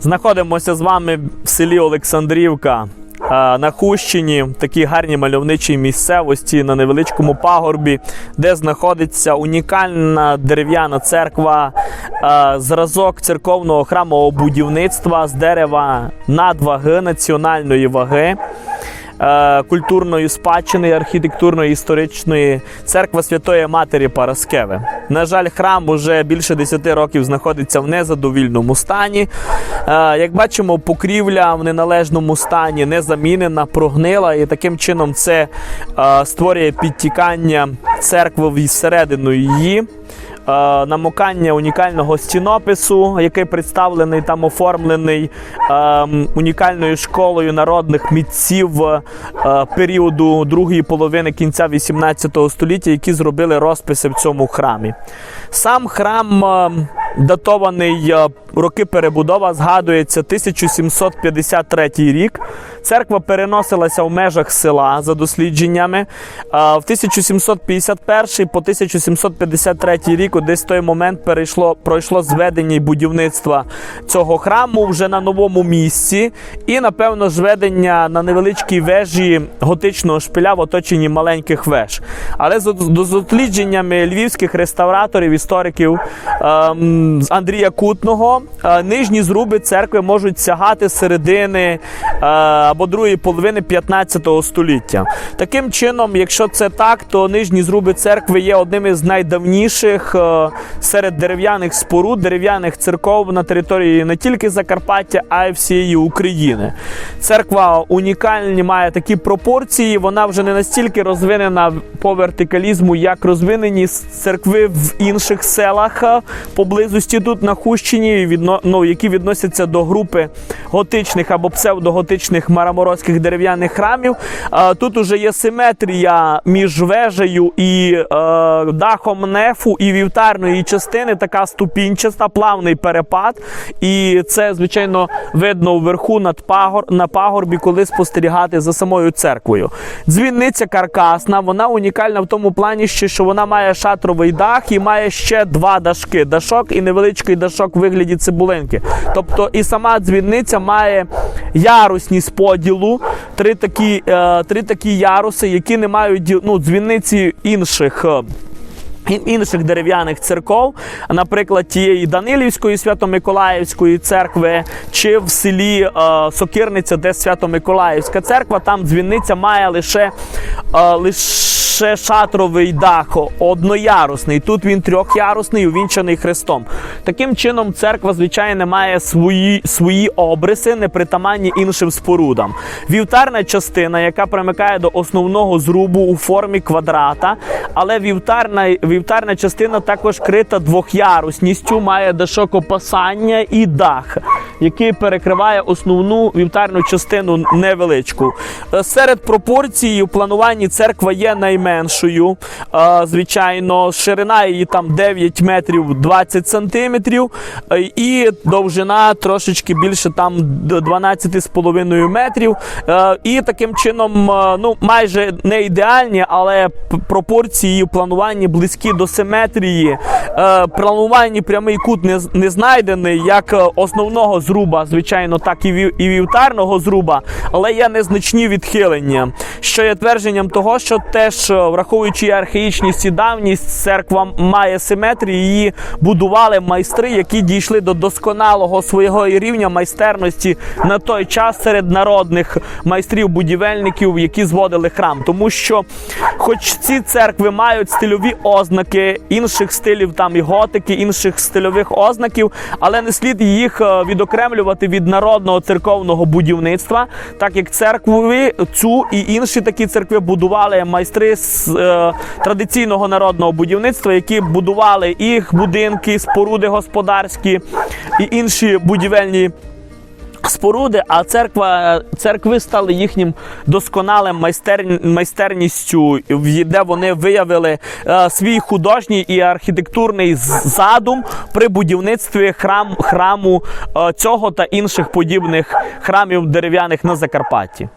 Знаходимося з вами в селі Олександрівка е, на Хущині, в такій гарній мальовничій місцевості на невеличкому пагорбі, де знаходиться унікальна дерев'яна церква, е, зразок церковного храмового будівництва з дерева надваги національної ваги. Е, Культурної спадщини, архітектурної історичної церква Святої Матері Параскеви. На жаль, храм уже більше 10 років знаходиться в незадовільному стані. Е, Як бачимо, покрівля в неналежному стані не замінена, прогнила, і таким чином це е, створює підтікання церкви всередину її. Е, Намокання унікального стінопису, який представлений там оформлений е, унікальною школою народних митців е, періоду другої половини кінця 18 століття, які зробили розписи в цьому храмі. Сам храм е, датований е, роки перебудова, згадується 1753 рік. Церква переносилася в межах села за дослідженнями. Е, В 1751 по 1753 рік, десь в той момент перейшло, пройшло зведення і будівництва цього храму вже на новому місці. І, напевно, зведення на невеличкій вежі готичного шпиля в оточенні маленьких веж. Але з дослідженнями львівських реставраторів, істориків ем, з Андрія Кутного, е, нижні зруби церкви можуть сягати середини е, або другої половини 15 століття. Таким чином, якщо це так, то нижні зруби церкви є одним із найдавніших е, серед дерев'яних споруд, дерев'яних церков на території не тільки Закарпаття, а й всієї України. Церква унікальні має такі пропорції. Вона вже не настільки розвинена по вертикалізму, як розвинені церкви в інших селах е, поблизості тут на Хущині, відно, ну, які відносяться до групи готичних або псевдоготичних мараморозьких дерев'яних храмів. Е, Тут уже є симетрія між вежею і е, дахом нефу і вівтарної частини, така ступінчаста, плавний перепад. І це, звичайно, видно вверху над пагор, на пагорбі, коли спостерігати за самою церквою. Дзвінниця каркасна, вона унікальна в тому плані, що вона має шатровий дах і має ще два дашки: дашок і невеличкий дашок в вигляді цибулинки. Тобто і сама дзвінниця має ярусність поділу, три такі, е, три такі яруси, які не мають ну, дзвіниці інших. е, інших дерев'яних церков, наприклад, тієї Данилівської Свято-Миколаївської церкви, чи в селі е, Сокирниця, де Свято-Миколаївська церква, там дзвіниця має лише, е, лише шатровий дах, одноярусний. Тут він трьохярусний, увінчаний хрестом. Таким чином, церква, звичайно, має свої, свої обриси, непритаманні іншим спорудам. Вівтарна частина, яка примикає до основного зрубу у формі квадрата, але вівтарна, вівтарна частина також крита двохярусністю, має дашок опасання і дах, який перекриває основну вівтарну частину невеличку. Е, Серед пропорцій у плануванні церква є найменшою. Е, Звичайно, ширина її там 9 метрів 20 сантиметрів, і довжина трошечки більше там д- 12,5 метрів. І таким чином, ну майже не ідеальні, але пропорції в плануванні близькі до симетрії. Е, Плануванні прямий кут не, не знайдений як е, основного зруба, звичайно, так і вів- і вівтарного зруба, але є незначні відхилення, що є твердженням того, що теж е, враховуючи і архаїчність і давність, церква має симетрію. Її будували майстри, які дійшли до досконалого свого рівня майстерності на той час серед народних майстрів-будівельників, які зводили храм. Тому що, хоч ці церкви мають стильові ознаки інших стилів, там і готики, інших стильових ознаків, але не слід їх е, відокремлювати від народного церковного будівництва, так як церкви цю і інші такі церкви будували майстри з е, традиційного народного будівництва, які будували їх будинки, споруди господарські і інші будівельні споруди, а церква, церкви стали їхнім досконалим майстер, майстерністю, де вони виявили е, свій художній і архітектурний задум при будівництві храм, храму е, цього та інших подібних храмів дерев'яних на Закарпатті.